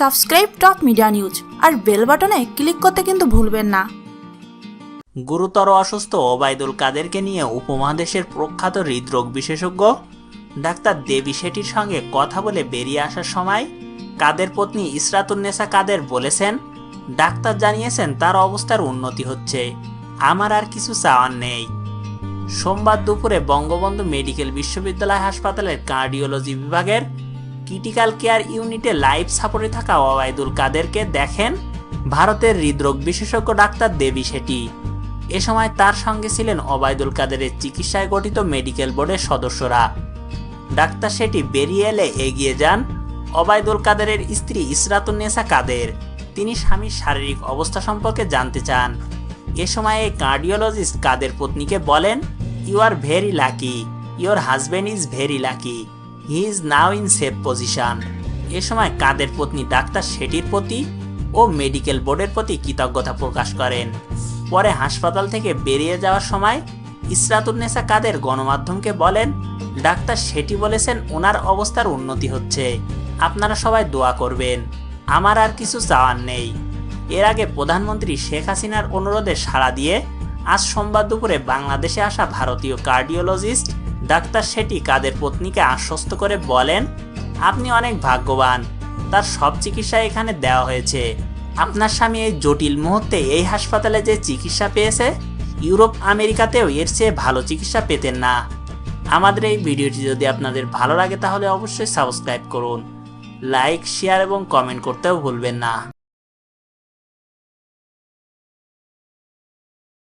Subscribe top media news আর bell বাটনে click করতে কিন্তু ভুলবেন না। গুরুতর অসুস্থ ওবায়দুল কাদেরকে নিয়ে উপমহাদেশের প্রখ্যাত হৃদরোগ বিশেষজ্ঞ ডাক্তার দেবী শেঠির সঙ্গে কথা বলে বেরিয়ে আসার সময় কাদের পত্নী ইসরাতুন্নেসা কাদের বলেছেন, ডাক্তার জানিয়েছেন তার অবস্থার উন্নতি হচ্ছে, আমার আর কিছু চাওয়ার নেই। সোমবার দুপুরে বঙ্গবন্ধু মেডিকেল বিশ্ববিদ্যালয় হাসপাতালের কার্ডিওলজি বিভাগের ক্রিটিক্যাল কেয়ার ইউনিটে লাইফ সাপোর্টে থাকা ওবায়দুল কাদেরকে দেখেন ভারতের হৃদরোগ বিশেষজ্ঞ ডাক্তার দেবী শেঠি। এ সময় তার সঙ্গে ছিলেন ওবায়দুল কাদেরের চিকিৎসায় গঠিত মেডিকেল বোর্ডের সদস্যরা। ডাক্তার শেঠি বেরিয়ে এলে এগিয়ে যান ওবায়দুল কাদেরের স্ত্রী ইসরাতুন্নেসা কাদের। তিনি স্বামীর শারীরিক অবস্থা সম্পর্কে জানতে চান। এ সময় কার্ডিওলজিস্ট কাদের পত্নীকে বলেন you are very lucky your husband is very lucky he is now in safe position এ সময় কাদের পত্নী ডাক্তার শেঠির প্রতি ও মেডিকেল বোর্ডের প্রতি কৃতজ্ঞতা প্রকাশ করেন। পরে হাসপাতাল থেকে বেরিয়ে যাওয়ার সময় ইসরাতুন্নেসা কাদের গণমাধ্যমকে বলেন, ডাক্তার শেঠি বলেছেন ওনার অবস্থার উন্নতি হচ্ছে। আপনারা সবাই দোয়া করবেন। আমার আর কিছু চাওয়ার নেই। এর আগে প্রধানমন্ত্রী শেখ হাসিনার অনুরোধে সাড়া দিয়ে আজ সোমবার দুপুরে বাংলাদেশে আসা ভারতীয় কার্ডিওলজিস্ট ডাক্তার শেঠি কাদের পত্নীকে আশ্বস্ত করে বলেন, আপনি অনেক ভাগ্যবান। তার সব চিকিৎসা এখানে দেওয়া হয়েছে। আপনার স্বামী এই জটিল মুহূর্তে এই হাসপাতালে যে চিকিৎসা পেয়েছে, ইউরোপ, আমেরিকাতেও এর চেয়ে ভালো চিকিৎসা পেতেন না। আমাদের এই ভিডিওটি যদি আপনাদের ভালো লাগে তাহলে অবশ্যই সাবস্ক্রাইব করুন। লাইক, শেয়ার এবং কমেন্ট করতেও ভুলবেন না।